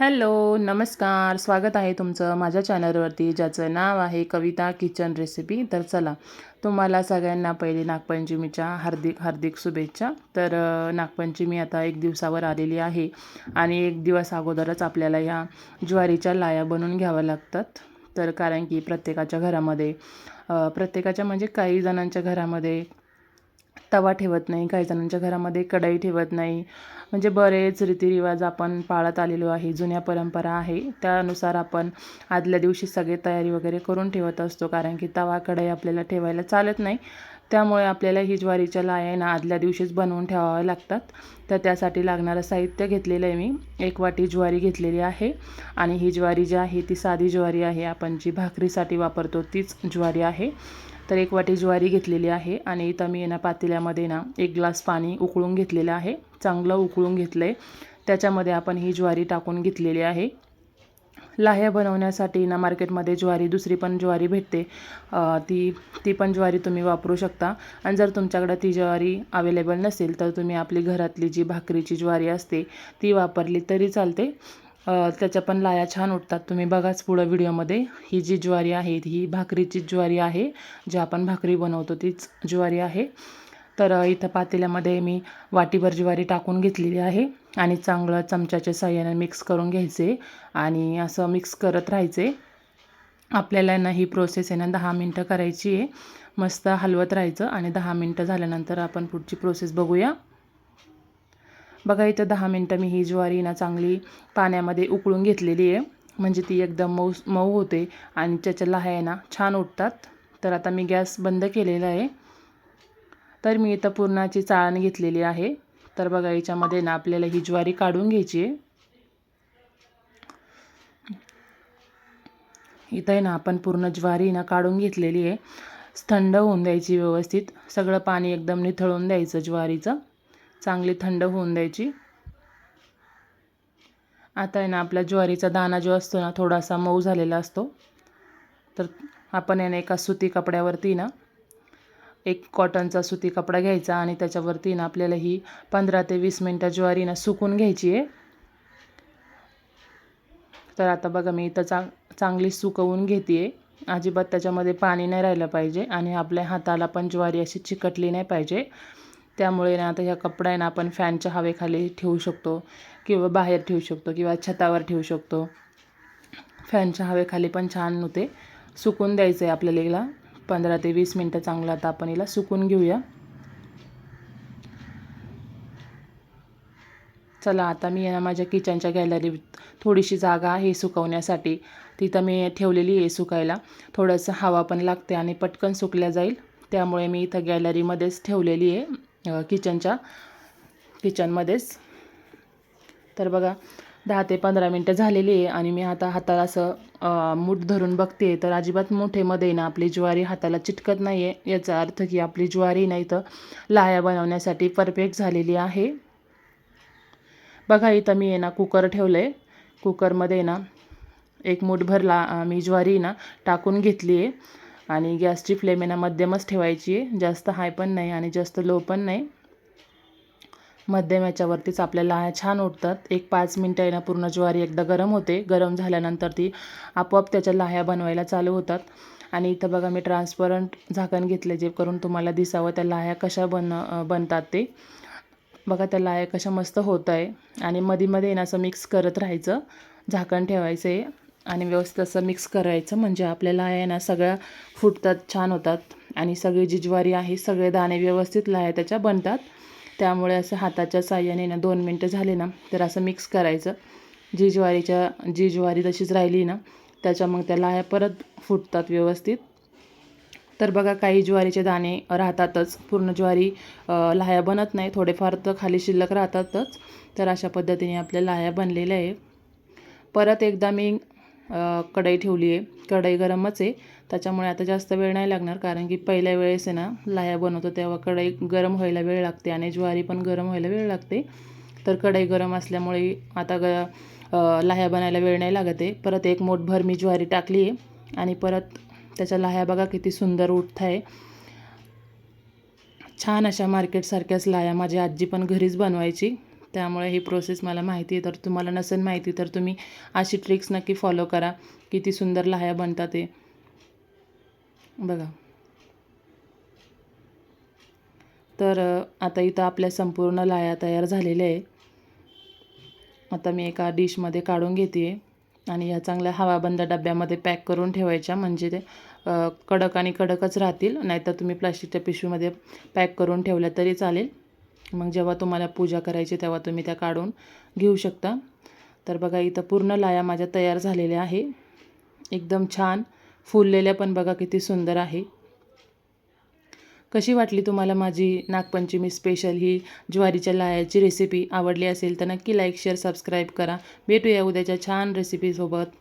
Hello नमस्कार. स्वागत आहे तुमचं माझ्या चॅनलवरती ज्याचं नाव आहे कविता किचन रेसिपी. तर चला तुम्हाला सगळ्यांना पहिले नागपंचमीच्या हार्दिक हार्दिक शुभेच्छा. तर नागपंचमी आता एक दिवसावर आलेली आहे आणि एक दिवस अगोदरच आपल्याला ह्या ज्वारीच्या लाया बनवून घ्याव्या लागतात. तर कारण की प्रत्येकाच्या घरामध्ये प्रत्येकाच्या म्हणजे काही जणांच्या घरामध्ये तवा ठेवत नाही काही जणांच्या घरामध्ये कढई ठेवत नाही. म्हणजे बरेच रीतिरिवाज आपण पाळत आलेलो आहे जुन्या परंपरा आहे. त्यानुसार आपण आदल्या दिवशी सगळे तयारी वगैरे करून ठेवत असतो कारण की तवा कढई आपल्याला ठेवायला चालत नाही. त्यामुळे आपल्याला ही ज्वारीच्या लाया ना आदल्या दिवशीच बनवून ठेवाव्या लागतात. तर त्यासाठी लागणारं साहित्य घेतलेलं आहे मी. एक वाटी ज्वारी घेतलेली आहे आणि ही ज्वारी जी आहे ती साधी ज्वारी आहे. आपण जी भाकरीसाठी वापरतो तीच ज्वारी आहे. तर एक वाटी ज्वारी घेतलेली आहे आणि इथं मी ना पातेल्यामध्ये ना एक ग्लास पाणी उकळून घेतलेलं आहे. चांगलं उकळून घेतलं आहे त्याच्यामध्ये आपण ही ज्वारी टाकून घेतलेली आहे. लाह्या बनवण्यासाठी ना मार्केटमध्ये ज्वारी दुसरी पण ज्वारी भेटते. ती ती पण ज्वारी तुम्ही वापरू शकता. आणि जर तुमच्याकडं ती ज्वारी अवेलेबल नसेल तर तुम्ही आपली घरातली जी भाकरीची ज्वारी असते ती वापरली तरी चालते. त्याच्या पण लाया छान उठतात तुम्ही बघाच पुढं व्हिडिओमध्ये. ही जी ज्वारी आहे ही भाकरीची ज्वारी आहे. जी आपण भाकरी बनवतो तीच ज्वारी आहे. तर इथं पातेल्यामध्ये मी वाटीभर ज्वारी टाकून घेतलेली आहे आणि चांगलं चमच्याच्या साह्याने मिक्स करून घ्यायचे आणि असं मिक्स करत राहायचे. आपल्याला ना ही प्रोसेस आहे ना दहा मिनटं करायची आहे. मस्त हलवत राहायचं आणि दहा मिनटं झाल्यानंतर आपण पुढची प्रोसेस बघूया. बघा इथं दहा मिनटं मी ही ज्वारी ना चांगली पाण्यामध्ये उकळून घेतलेली आहे. म्हणजे ती एकदम मऊ मऊ होते आणि त्याच्या लाह्या आहे ना छान उठतात. तर आता मी गॅस बंद केलेला आहे. तर मी इथं पुरणाची चाळण घेतलेली आहे. तर बघा याच्यामध्ये ना आपल्याला ही ज्वारी काढून घ्यायची आहे. इथं आहे ना आपण पूर्ण ज्वारी ना काढून घेतलेली आहे. थंड होऊन द्यायची व्यवस्थित. सगळं पाणी एकदम निथळून द्यायचं ज्वारीचं. चांगली थंड होऊन द्यायची. आता आहे ना आपल्या ज्वारीचा दाणा जो असतो ना थोडासा मऊ झालेला असतो. तर आपण आहे ना एका सुती कपड्यावरती ना एक कॉटनचा सुती कपडा घ्यायचा आणि त्याच्यावरती ना आपल्याला ही पंधरा ते वीस मिनटं ज्वारी ना सुकून घ्यायची आहे. तर आता बघा मी इथं चांग चांगली सुकवून घेते आहे अजिबात त्याच्यामध्ये पाणी नाही राहिलं पाहिजे आणि आपल्या हाताला पण ज्वारी अशी चिकटली नाही पाहिजे. त्यामुळे ना आता ह्या कपडा आहे ना आपण फॅनच्या हवेखाली ठेवू शकतो किंवा बाहेर ठेवू शकतो किंवा छतावर ठेवू शकतो. फॅनच्या हवेखाली पण छान होते. सुकून द्यायचं आहे आपल्याला हिला. पंधरा ते वीस मिनटं चांगलं आता आपण हिला सुकून घेऊया. चला आता मी आहे ना माझ्या किचनच्या गॅलरीत थोडीशी जागा आहे सुकवण्यासाठी. तिथं मी ठेवलेली आहे सुकायला. थोडंसं हवा पण लागते आणि पटकन सुकल्या जाईल. त्यामुळे मी इथं गॅलरीमध्येच ठेवलेली आहे. किचनच्या किचनमध्येच तर बघा दहा ते पंधरा मिनटं झालेली आहे आणि मी आता हाताला असं मूठ धरून बघते तर अजिबात मोठेमध्ये ना आपली ज्वारी हाताला चिटकत नाही आहे याचा अर्थ की आपली ज्वारी नाही तर लाह्या बनवण्यासाठी परफेक्ट झालेली आहे. बघा इथं मी आहे ना कुकर ठेवलं आहे कुकरमध्ये ना एक मूठभर ला मी ज्वारी ना टाकून घेतली आहे आणि गॅसची फ्लेम आहे ना मध्यमच ठेवायची आहे. जास्त हाय पण नाही आणि जास्त लो पण नाही. मध्यम याच्यावरतीच आपल्याला ह्या छान उठतात एक पाच मिनटं आहे ना पूर्ण ज्वारी एकदा गरम होते. गरम झाल्यानंतर ती आपोआप त्याच्या लाह्या बनवायला चालू होतात. आणि इथं बघा मी ट्रान्सपरंट झाकण घेतले जे करून तुम्हाला दिसावं त्या लाह्या कशा बन बनतात ते. बघा त्या लाह्या कशा मस्त होत आहे. आणि मध्ये मध्ये ना असं मिक्स करत राहायचं. झाकण ठेवायचं आहे आणि व्यवस्थित असं मिक्स करायचं. म्हणजे आपल्या लाह्या ना सगळ्या फुटतात छान होतात. आणि सगळी जी ज्वारी आहे सगळे दाणे व्यवस्थित लाह्या त्याच्या बनतात. त्यामुळे असं हाताच्या साह्याने ना दोन मिनटं झाले ना तर असं मिक्स करायचं. जी ज्वारीच्या जी ज्वारी तशीच राहिली ना त्याच्या मग त्या लाह्या परत फुटतात व्यवस्थित. तर बघा काही ज्वारीचे दाणे राहतातच. पूर्ण ज्वारी लाह्या बनत नाही. थोडेफार तर खाली शिल्लक राहतातच. तर अशा पद्धतीने आपल्या लाह्या बनलेल्या आहे. परत एकदा मी कढई ठेवली आहे कढई गरमच आहे. त्याच्यामुळे आता जास्त वेळ नाही लागणार कारण की पहिल्या वेळेस आहे ना लाह्या बनवतो तेव्हा कढई गरम व्हायला वेळ लागते आणि ज्वारी पण गरम व्हायला वेळ लागते. तर कढई गरम असल्यामुळे आता ग लाह्या बनायला वेळ नाही लागत आहे. परत एक मोठभर मी ज्वारी टाकली आहे आणि परत त्याच्या लाह्या बघा किती सुंदर उठत आहे छान अशा मार्केटसारख्याच लाह्या माझी आजी पण घरीच बनवायची. त्यामुळे ही प्रोसेस मला माहिती आहे. तर तुम्हाला नसेल माहिती तर तुम्ही अशी ट्रिक्स नक्की फॉलो करा. किती सुंदर लाह्या बनतात ते बघा. तर आता इथं आपल्या संपूर्ण लाह्या तयार झालेल्या आहे आता मी एका डिशमध्ये काढून घेते. आहे आणि या चांगल्या हवाबंद डब्यामध्ये पॅक करून ठेवायच्या. म्हणजे ते कडक आणि कडकच राहतील. नाहीतर तुम्ही प्लास्टिकच्या पिशवीमध्ये पॅक करून ठेवल्या तरी चालेल. मग जेव्हा तुम्हाला पूजा करायची तेव्हा तुम्ही त्या काढून घेऊ शकता. तर बघा इथं पूर्ण लाया माझ्या तयार झालेल्या आहे. एकदम छान फुललेल्या पण बघा किती सुंदर आहे. कशी वाटली तुम्हाला माझी नागपंचमी स्पेशल ही ज्वारीच्या लायाची रेसिपी आवडली असेल तर नक्की लाईक शेअर सबस्क्राईब करा. भेटूया उद्याच्या छान रेसिपीसोबत